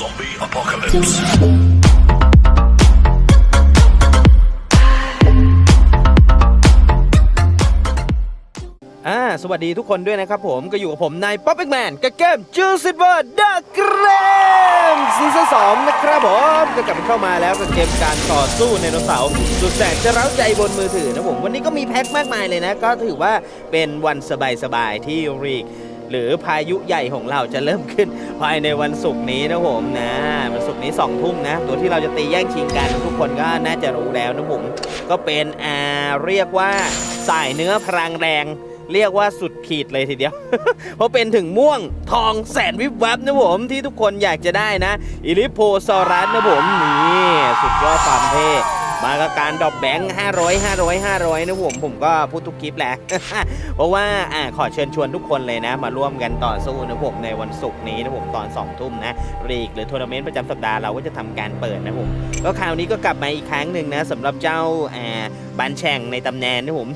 Zombie apocalypse. อ่า สวัสดีทุกคนด้วยนะครับผมก็อยู่กับผมนายป๊อปเอ็กแมนกับเกมจูซิเบอร์ดักเกรมซีซั่นสองนะครับผมก็กลับมาเข้ามาแล้วกับเกมการต่อสู้ในโนเสาร์สุดแสนจะเร้าใจบนมือถือนะผม วันนี้ก็มีแพ็คมากมายเลยนะ ก็ถือว่าเป็นวันสบายๆที่รีก หรือพายุใหญ่ของเราจะเริ่มขึ้นภายในวันศุกร์นี้นะผมนะวันศุกร์นี้สองทุ่มนะ ตัวที่เราจะตีแย่งชิงกัน ทุกคนก็น่าจะรู้แล้วนะผมก็เป็นอ่าเรียกว่าสายเนื้อพลังแรงเรียกว่าสุดขีดเลยทีเดียว เพราะเป็นถึงม่วงทองแสนวิบวับนะผมที่ทุกคนอยากจะได้นะ อิลิโพซอรัสนะผมนี่สุดยอดความเท่ มากับการดรอปแบงค์500 500 500นะผมผมก็พูดทุกคลิปแหละ เพราะว่าอ่าขอเชิญชวนทุกคนเลยนะ มาร่วมกันต่อสู้นะผมในวันศุกร์นี้นะผมตอน2ทุ่มนะรีกหรือทัวร์นาเมนต์ประจำสัปดาห์เราก็จะทำการเปิดนะผมก็คราวนี้ก็กลับมาอีกครั้งหนึ่งนะสำหรับเจ้าอ่าบันแช่งในตำแหน่งนะผม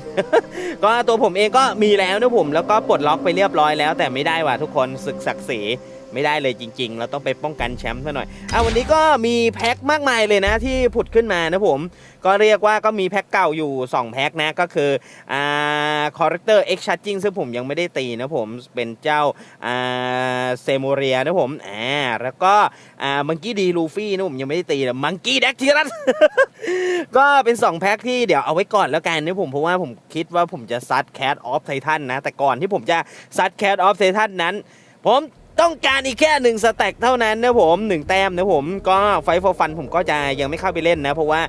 ก็ตัวผมเองก็มีแล้วนะผมแล้วก็ปลดล็อกไปเรียบร้อยแล้ว แต่ไม่ได้ว่ะทุกคนศึกศักดิ์ศรี ไม่ได้เลยจริง ๆ เราต้องไปป้องกันแชมป์ซะหน่อยอะวันนี้ก็มีแพ็คมากมายเลยนะที่ผุดขึ้นมานะผม ก็เรียกว่าก็มีแพ็คเก่าอยู่ 2 แพ็คนะก็คืออ่าคอร์เรคเตอร์เอ็กชาร์จิงซึ่งผมยังไม่ได้ตีนะผมเป็นเจ้าอ่าเซโมเรียนะผมอ่าแล้วก็อ่ามังกี้ดีลูฟี่นะผมยังไม่ได้ตีนะมังกี้แดกทีรัสก็เป็น 2 แพ็คที่เดี๋ยวเอาไว้ก่อนแล้วกันนะผมเพราะว่าผมคิดว่าผมจะซัดแค t ออฟไททันนะแต่ก่อนที่ผมจะซัดแค t ออฟไททันนั้น ผม ต้องการอีกแค่หนึ่งสแต็กเท่านั้นนะผมหนึ่งแต้มนะผมก็ไฟฟอร์ฟันผมก็จะยังไม่เข้าไปเล่นนะ เพราะว่า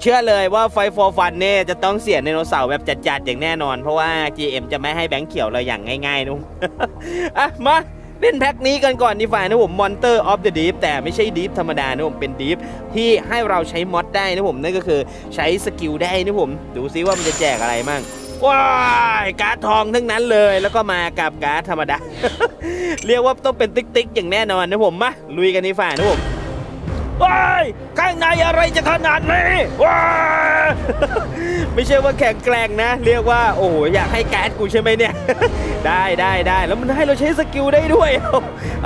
เชื่อเลยว่าไฟฟอร์ฟันเนี่ยจะต้องเสียไดโนเสาร์แบบจัดๆอย่างแน่นอน เพราะว่า GM จะไม่ให้แบงค์เขียวเราอย่างง่ายๆนุอะมาเล่นแพ็คนี้กันก่อนดีฝ่านะผม Monster of the Deep แต่ไม่ใช่ Deep ธรรมดานะผมเป็น Deep ที่ให้เราใช้มอดได้นะผมนั่นก็คือใช้สกิลได้นะผม ดูซิว่ามันจะแจกอะไรมั่ง ว้ายการ์ดทองทั้งนั้นเลย แล้วก็มากับการ์ดธรรมดา เรียกว่าต้องเป็นติ๊กติ๊กอย่างแน่นอนนะผมมาลุยกันดีฝ่านะผมว้ายข้างในอะไรจะขนาดนี้ว้ายไม่ใช่ว่าแข็งแกร่งนะ เรียกว่าโอ้โหอยากให้การ์ดกูใช่ไหมเนี่ย ได้ได้ได้แล้วมันให้เราใช้สกิลได้ด้วย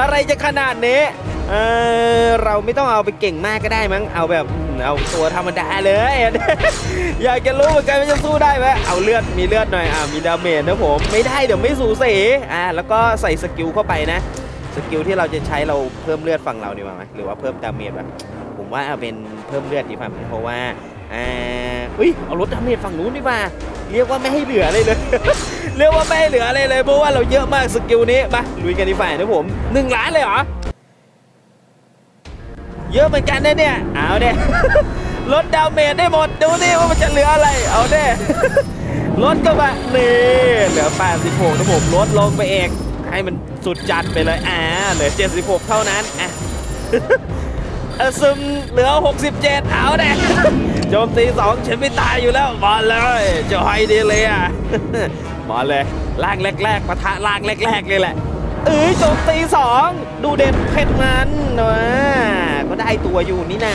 อะไรจะขนาดนี้ เออเราไม่ต้องเอาไปเก่งมากก็ได้มั้งเอาแบบเอาตัวธรรมดาเลย อยากจะรู้เหมือนกันว่าจะสู้ได้ไหมเอาเลือดมีเลือดหน่อยอ่ามีดาเมจนะผมไม่ได้เดี๋ยวไม่สูสีอ่าแล้วก็ใส่สกิลเข้าไปนะสกิลที่เราจะใช้เราเพิ่มเลือดฝั่งเราดีกว่าไหมหรือว่าเพิ่มดาเมจแบบผมว่าเอาเป็นเพิ่มเลือดดีกว่าไหมเพราะว่าอ่าอุ้ยเอาลดดาเมจฝั่งนู้นดีกว่าเรียกว่าไม่ให้เหลือเลยเลย เรียกว่าไม่ให้เหลืออะไรเลยเพราะว่าเราเยอะมากสกิลนี้มาลุยกันดีฝ่านะผมหนึ่งล้านเลยเหรอ เยอะเหมือนกันนะเนี่ย เอาเด้ลดดาเมจได้หมด ดูนี่ว่ามันจะเหลืออะไร เอาเด้ลดก็มานี่เหลือ 86นะผมลดลงไปเองให้มันสุดจัดไปเลย อ่า เหลือ 76 เท่านั้น อะเออซึมเหลือ 67 เอาเด้โจมตีสองฉันไม่ตายอยู่แล้ว มาเลยจะให้ดีเลยอะมาเลยล่างแรกๆปะทะล่างแรกๆเลยแหละเอ้ยโจมตีสองดูเด็ดเผ็ดมันนะ ตัวอยู่นี่นา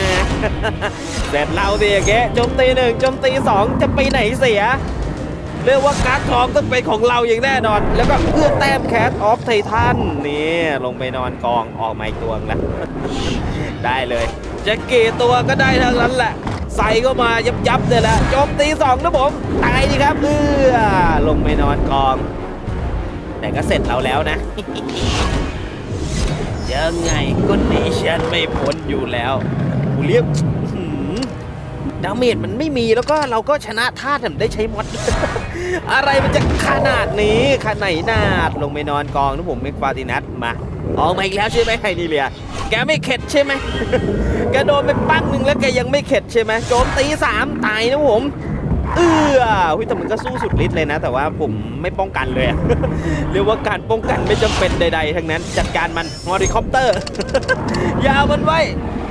เสร็จเราสิอย่างเงี้ยโจมตีหนึ่งโจมตีสองจะไปไหนเสีย เรียกว่าการ์ดทองต้องเป็นของเราอย่างแน่นอน แล้วก็เพื่อแต้มแคทออฟไททันนี่ลงไปนอนกองออกมาอีกตัวแล้ว ได้เลย จะกี่ตัวก็ได้ทั้งนั้นแหละใส่เข้ามายับยับเลยแหละโจมตีสองนะผมตายดีครับเออลงไปนอนกอง แต่ก็เสร็จเราแล้วนะ ยังไงก็หนีฉันไม่พ้นอยู่แล้วกูเรียกดาเมจมันไม่มีแล้วก็เราก็ชนะท่าแต่ได้ใช้มอด อะไรมันจะขนาดนี้ขนาดนาดลงไปนอนกองนะผมเมกฟาตินัสมาออกมาอีกแล้วใช่ไหมไฮนีเลีย แกไม่เข็ดใช่ไหมแกโดนไปปั้งหนึ่งแล้วแกยังไม่เข็ดใช่ไหมโจมตีสามตายนะผม เออหุ้ยแต่มันก็สู้สุดฤทธิ์เลยนะ แต่ว่าผมไม่ป้องกันเลย เรียกว่าการป้องกันไม่จำเป็นใด ๆ ทั้งนั้น จัดการมันฮอริคอปเตอร์อย่าเอามันไว้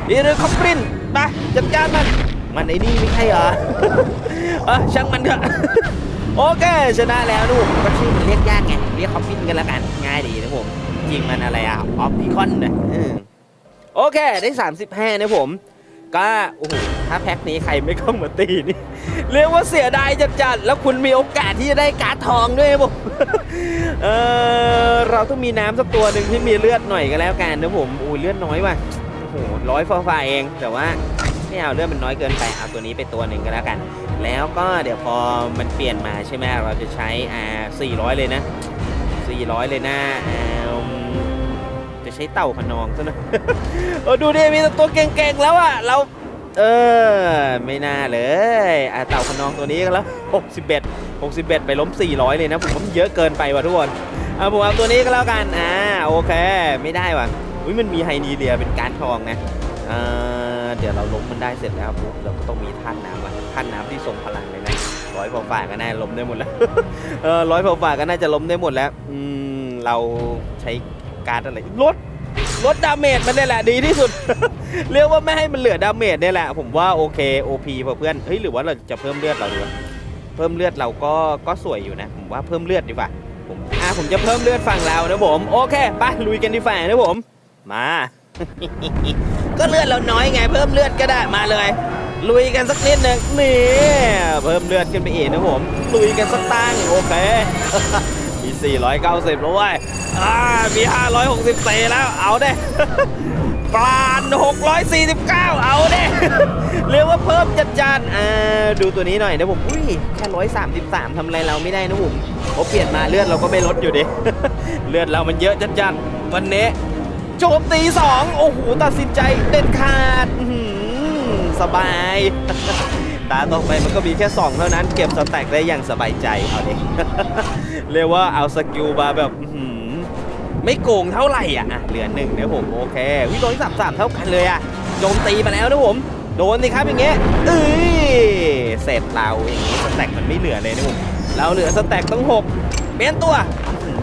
อีเรือคอปปรินไปจัดการมัน มันไอ้นี่ไม่ใช่เหรอเออช่างมันเถอะโอเคชนะแล้วนะผมก็ชื่อมันเรียกยากไงเรียกคอปปินกันแล้วกัน ง่ายดีนะผม จริงมันอะไรอะออฟพิคอนนะเออโอเค ได้ 35นะผม ก็โอ้โหถ้าแพ็คนี้ใครไม่เข้ามาตีนี่ เรียกว่าเสียดายจัดๆ แล้วคุณมีโอกาสที่จะได้การ์ดทองด้วยครับผมเออเราต้องมีน้ำสักตัวหนึ่งที่มีเลือดหน่อยก็แล้วกันนะผมอุ้ยเลือดน้อยว่ะโหร้อยฟ้าเองแต่ว่าไม่เอาเรื่องมันน้อยเกินไปเอาตัวนี้ไปตัวหนึ่งก็แล้วกัน แล้วก็เดี๋ยวพอมันเปลี่ยนมาใช่ไหมเราจะใช้อ่า400 เลยนะ 400 เลยนะอ่าจะ ใช้เต่าขนองซะหน่อยโอ้ดูดิมีตัวเก่งๆแล้วอะเราเออไม่น่าเลยอะเต่าขนองตัวนี้ก็แล้ว 61 61 ไปล้ม 400 เลยนะผมเยอะเกินไปว่ะทุกคนเอาผมเอาตัวนี้ก็แล้วกันอ่าโอเค ไม่ได้ว่ะอุ้ยมันมีไฮนีเรียเป็นการทองนะอ่าเดี๋ยวเราล้มมันได้เสร็จแล้วปุ๊บเราก็ต้องมีท่านน้ำว่ะท่านน้ำที่ทรงพลังเลยนะร้อยฝ่าก็น่าล้มได้หมดแล้วเออร้อยฝ่าก็น่าจะล้มได้หมดแล้วอืมเราใช้การอะไรลด ลดดาเมจมันนี่แหละดีที่สุด เรียกว่าไม่ให้มันเหลือดาเมจเนี่ยแหละ ผมว่าโอเค OP พเพื่อนเฮ้ยหรือว่าเราจะเพิ่มเลือดเราดีวะเพิ่มเลือดเราก็ก็สวยอยู่นะ ผมว่าเพิ่มเลือดดีกว่าผมอะผมจะเพิ่มเลือดฝั่งเรานะผมโอเคไปลุยกันดีฝ่านะผม มา ก็เลือดเราน้อยไง เพิ่มเลือดก็ได้มาเลย ลุยกันสักนิดหนึ่งนี่เพิ่มเลือดขึ้นไปอีกนะผมลุยกันสักตั้งโอเค มี490แล้วเว้ยอ่ามี 564แล้ว เอาเด้ปราณ649 เอาเด้เรียกว่าเพิ่มจัดจานอ่าดูตัวนี้หน่อยนะผม อุ้ย แค่ 133ทำอะไรเราไม่ได้นะผมเราเปลี่ยนมาเลือดเราก็ไม่ลดอยู่ดิ เลือดเรามันเยอะจัดจานวันนี้โจมตีสองโอ้โห ตัดสินใจเด็ดขาดสบาย ตาต่อไปมันก็มีแค่ 2 เท่านั้นเก็บสแต็กได้อย่างสบายใจเอาดิเรียกว่าเอาสกิลมาแบบไม่โกงเท่าไหร่อะเหลือหนึ่งนะผมโอเควิโดนสามสามเท่ากันเลยอะโจมตีมาแล้วนะผมโดนสิครับอย่างเงี้ยเอ้ยเสร็จเราอย่างงี้สแต็กมันไม่เหลือเลยนะผมเราเหลือสแต็กต้องหกเปลี่ยนตัว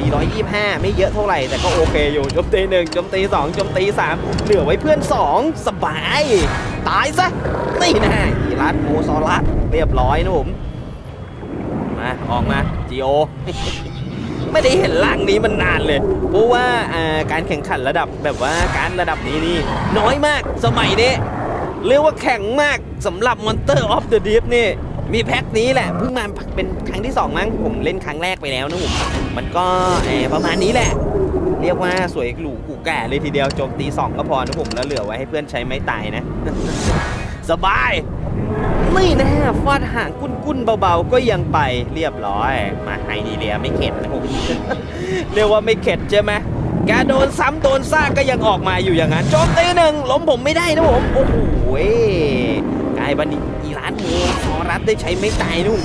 มี125 ไม่เยอะเท่าไหร่แต่ก็โอเคอยู่จมตีหนึ่งจมตีสองจมตีสามเหลือไว้เพื่อน2สบาย ตายซะ นี่นะอีรัสโมซอรัสเรียบร้อยนะผมมาออกมาจีโอไม่ได้เห็นร่างนี้มันนานเลย เพราะว่าอ่าการแข่งขันระดับแบบว่าการระดับนี้นี่น้อยมากสมัยนี้เรียกว่าแข็งมากสำหรับ Monster of the Deep นี่ มีแพ็คนี้แหละเพิ่งมาเป็นครั้งที่ 2 มั้งผมเล่นครั้งแรกไปแล้วนะผมมันก็ประมาณนี้แหละ เรียกว่าสวยหรูกูแก่เลยทีเดียวโจมตี2ก็พอนะผมแล้วเหลือไว้ให้เพื่อนใช้ไม้ตายนะ สบายไม่แน่ฟาดห่างกุ้นๆเบาๆ ก็ยังไปเรียบร้อย มาไฮนีเรียไม่เข็ดนะผมเรียกว่าไม่เข็ดใช่ไหมแกโดนซ้ำโดนซากก็ยังออกมาอยู่อย่างนั้นโจมตีหนึ่งล้มผมไม่ได้นะผม โอ้โหกลายบันอีร้านหมูซอรัสได้ใช้ไม่ตายนุ่ม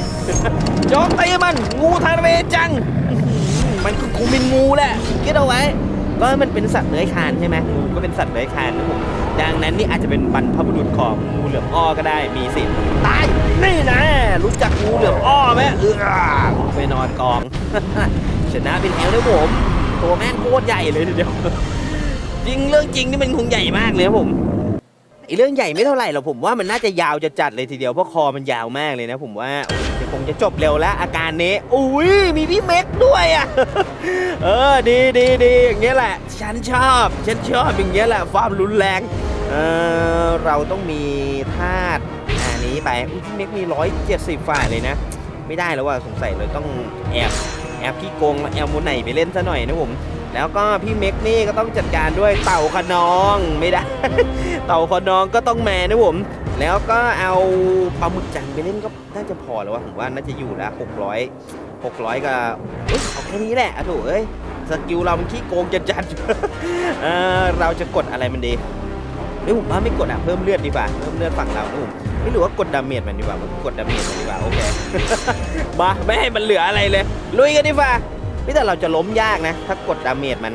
โจมตีมัน งูทะเลจัง มันก็คงเป็นงูแหละคิดเอาไว้ ก็มันเป็นสัตว์เลื้อยคลานใช่ไหมงูก็เป็นสัตว์เลื้อยคลานนะผมดังนั้นนี่อาจจะเป็นบรรพบุรุษของงูเหลือมอ้อก็ได้มีสิทธิ์ตายนี่นะรู้จักงูเหลือมอ้อไหมเออไปนอนกอง ชนะเป็นแอลนะผมตัวแม่งโคตรใหญ่เลยทีเดียวจริงเรื่องจริงนี่มันคงใหญ่มากเลยครับผม ไอเรื่องใหญ่ไม่เท่าไหร่หรอกผมว่ามันน่าจะยาวจะจัดเลยทีเดียวเพราะคอมันยาวมากเลยนะ ผมว่าเดี๋ยวคงจะจบเร็วแล้วอาการนี้อุ้ยมีพี่เม็กด้วยอะเออดีดีดีอย่างเงี้ยแหละ ฉันชอบ ฉันชอบอย่างเงี้ยแหละความรุนแรงเออเราต้องมีธาตุอันนี้ไปพี่เม็กมีร้อยเจ็ดสิบฝ่ายเลยนะ ไม่ได้แล้วว่าสงสัยเลยต้องแอบแอบขี้โกงแอบมูไหนไปเล่นซะหน่อยนะผม แล้วก็พี่เม็กนี่ก็ต้องจัดการด้วยเต่าขนองไม่ได้ เต่าขนองก็ต้องแมนะผม แล้วก็เอาปลาหมึกจังไปเล่นก็น่าจะพอแล้วว่าผมว่าน่าจะอยู่แล้ว600 600กับเอ้ยเอาแค่นี้แหละอะถูกเอ้ยสกิลเรามันขี้โกงจัดจัดเออเราจะกดอะไรมันดีเฮ้ยผมว่าไม่กดอะเพิ่มเลือดดีกว่าเพิ่มเลือดฝั่งเรานะผมไม่รู้ว่ากดดาเมจมันดีกว่ากดดาเมจมันดีกว่าโอเคมาไม่ให้มันเหลืออะไรเลยลุยกันดีกว่า พี่แต่เราจะล้มยากนะ ถ้ากดดาเมจมัน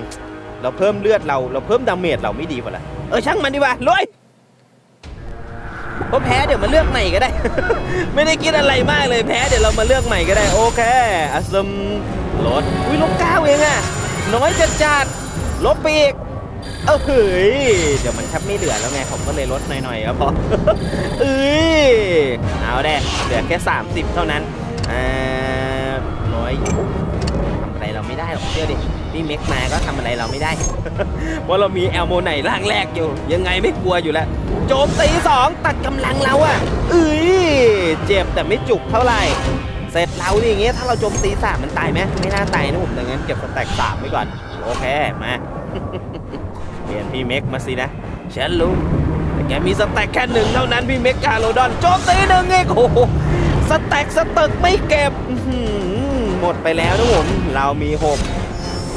เราเพิ่มเลือดเราเราเพิ่มดาเมจเราไม่ดีกว่าละเออช่างมันดีกว่าลุยเพราะแพ้เดี๋ยวมาเลือกใหม่ก็ได้ ไม่ได้คิดอะไรมากเลยแพ้เดี๋ยวเรามาเลือกใหม่ก็ได้โอเคอัสมลดอุ้ยลบเก้าเองอะน้อยจัดจัดลบไปอีกเออเฮ้ยเดี๋ยวมันแทบไม่เหลือแล้วไงผมก็เลยลดหน่อยๆครับพอเอ้ยเอาได้เหลือแค่ 30 เท่านั้นอ่าน้อย อะไรเราไม่ได้หรอกเชื่อดิพี่เม็กมาก็ทำอะไรเราไม่ได้ เพราะเรามีแอลโมไนร่างแรกอยู่ ยังไงไม่กลัวอยู่แล้วโจมตีสองตัดกำลังเราอะเอ้ยเจ็บแต่ไม่จุกเท่าไหร่เสร็จเราดิอย่างเงี้ยถ้าเราโจมตีสามมันตายไหมไม่น่าตายนะผมดังนั้นเก็บสแต็กสามไว้ก่อนโอเคมามีรียนพี่เม็กมาสินะฉันรู้แต่แกมีสแต็กแค่หนึ่งเท่านั้นพี่เม็กกาโลดอนโจมตีหนึ่งเองโอ้โหสแต็กสเตึกไม่เก็บ หมดไปแล้วนะผมเรามีหก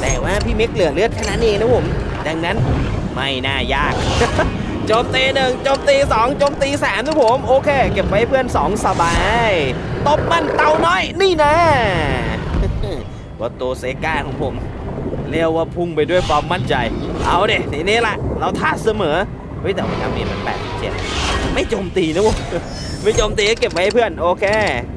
แต่ว่าพี่เม็กเหลือเลือดแค่นั้นเองนะผมดังนั้นไม่น่ายากโจมตีหนึ่งโจมตีสองโจมตีสามนะผม โอเค เก็บไว้เพื่อนสองสบายตบมันเต่าน้อยนี่นะวัตโตเซกาของผม เรียกว่าพุ่งไปด้วยความมั่นใจ เอาเด็ทีนี้ละเราท่าเสมอเฮ้ยแต่ว่าดาเมจมัน87ไม่โจมตีนะผมไม่โจมตีก็เก็บไว้ให้เพื่อน โอเค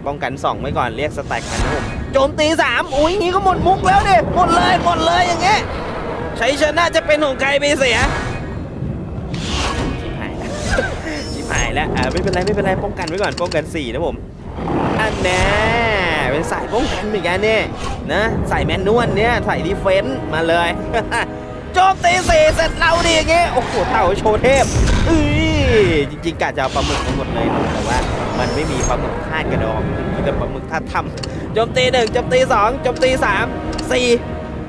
ป้องกัน2ไว้ก่อนเรียกสแต็กมันนะผม โจมตี3อุ้ยงี้ก็หมดมุกแล้วดิหมดเลยหมดเลยอย่างเงี้ยใช้ชนะจะเป็นของใครไปเสียชิบหายแล้วชิบหายแล้วอ่าไม่เป็นไรไม่เป็นไรป้องกันไว้ก่อนป้องกัน4นะผมอันแน่เป็นสายป้องกันเหมือนกันเนี่ยนะใส่แมนนวลเนี่ยใส่ดีเฟนส์มาเลยโจมตีสี่เสร็จเราดีอย่างเงี้ยโอ้โหเต่าโชว์เทพอุ้ยจริงๆกะจะเอาปลาหมึกมาหมดเลยนะแต่ว่ามันไม่มีปลาหมึกท่ากระดองมีแต่ปลาหมึกท่าทำ โจมตีหนึ่งโจมตีสองโจมตีสามสี่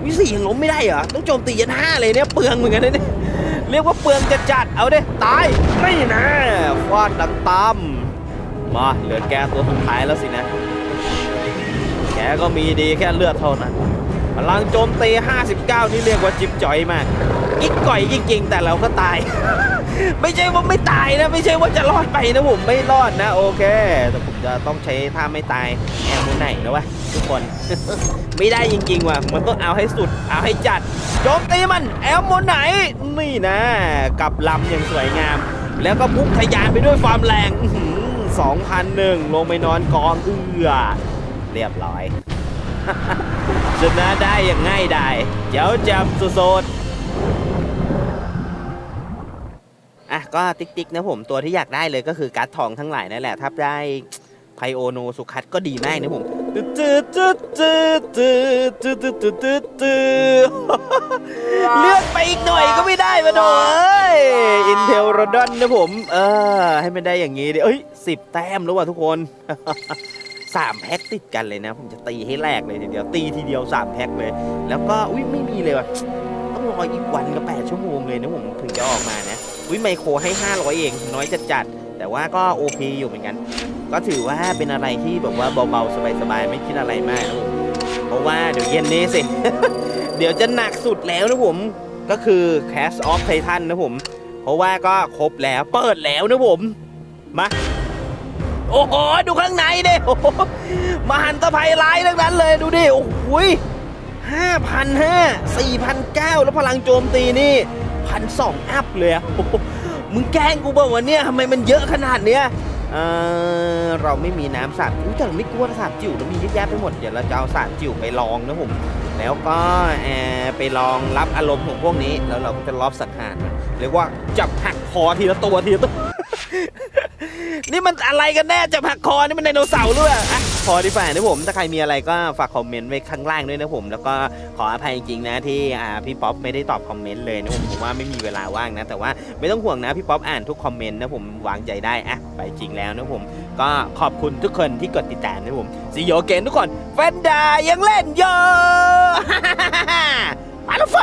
วิสี่ยังล้มไม่ได้เหรอต้องโจมตียันห้าเลยเนี่ยเปลืองเหมือนกันเนี่ยเรียกว่าเปลืองจะจัดเอาเด้ตายไม่นะฟาดดังตามมาเหลือแกตัวสุดท้ายแล้วสินะ แกก็มีดีแค่เลือดเท่านั้นพลังโจมตี 59 นี่เรียกว่าจิบจ่อยมากกิ๊กก่อยจริงๆ แต่เราก็ตาย ไม่ใช่ว่าไม่ตายนะ ไม่ใช่ว่าจะรอดไปนะผมไม่รอดนะ โอเคแต่ผม จะต้องใช้ท่าไม่ตายแอมโมไหนนะวะทุกคน ไม่ได้จริงๆว่ะมันต้องเอาให้สุด เอาให้จัดโจมตีมันแอมโมไหนนี่นะกับลำอย่างสวยงาม แล้วก็พุ่งทะยานไปด้วยความแรงอื้อหือ2,001ลงไปนอนกองเอือเรียบร้อยชนะได้อย่างง่ายดายเจ้าจำสุดอะก็ติ๊กติ๊กนะผมตัวที่อยากได้เลยก็คือการ์ดทองทั้งหลายนั่นแหละถ้าได้ ไคโอโนสุคัดก็ดีมากนะผมเลือนไปอีกหน่อยก็ไม่ได้มาหน่อยอินเทลโรดอนนะผม เออ ให้มันได้อย่างนี้ดิเอ้ยสิบแต้มแล้วว่ะทุกคนสามแพ็กติดกันเลยนะ ผมจะตีให้แรกเลยทีเดียว ตีทีเดียวสามแพ็กเลย แล้วก็อุ้ยไม่มีเลยว่ะต้องรออีกวันกับแปดชั่วโมงเลยนะผมถึงจะออกมานะอุ้ยไมโครให้ห้าร้อยเองน้อยจัดจัดแต่ว่าก็โอเคอยู่เหมือนกัน ก็ถือว่าเป็นอะไรที่แบบว่าเบาๆสบายๆไม่คิดอะไรมากนะผมเพราะว่าเดี๋ยวเย็นนี้สิ เดี๋ยวจะหนักสุดแล้วนะผมก็คือ Cast of Titan นะผม เพราะว่าก็ครบแล้วเปิดแล้วนะผมมาโอ้โหดูข้างในเด้โหมหันตภัยร้ายทั้งนั้นเลยดูดิโอ้โหห้าพันห้าสี่พันเก้าแล้วพลังโจมตีนี่พันสองอัพเลยอะมึงแกล้งกูบอกว่าวะเนี่ยทำไมมันเยอะขนาดเนี้ย เออเราไม่มีน้ำสาดอุ๊ยแต่เราไม่กลัวสาดจิ๋วเรามีเยอะแยะไปหมดเดี๋ยวเราจะเอาสาดจิ๋วไปลองนะผมแล้วก็แอบไปลองรับอารมณ์ของพวกนี้แล้วเราก็จะลอบสังหารมันเรียกว่าจับหักคอทีละตัวทีละตัวนี่มันอะไรกันแน่จับหักคอนี่มันไดโนเสาร์หรือเปล่าอะ พอดีฝ่านะผมถ้าใครมีอะไรก็ฝากคอมเมนต์ไว้ข้างล่างด้วยนะผม แล้วก็ขออภัยจริงๆนะที่อ่าพี่ป๊อปไม่ได้ตอบคอมเมนต์เลยนะผมผมว่าไม่มีเวลาว่างนะ แต่ว่าไม่ต้องห่วงนะพี่ป๊อปอ่านทุกคอมเมนต์นะผมวางใจได้อะไปจริงแล้วนะผม ก็ขอบคุณทุกคนที่กดติดตามนะผมซีโยเกนทุกคนแฟนดายังเล่นเยอะมาแล้วไฟ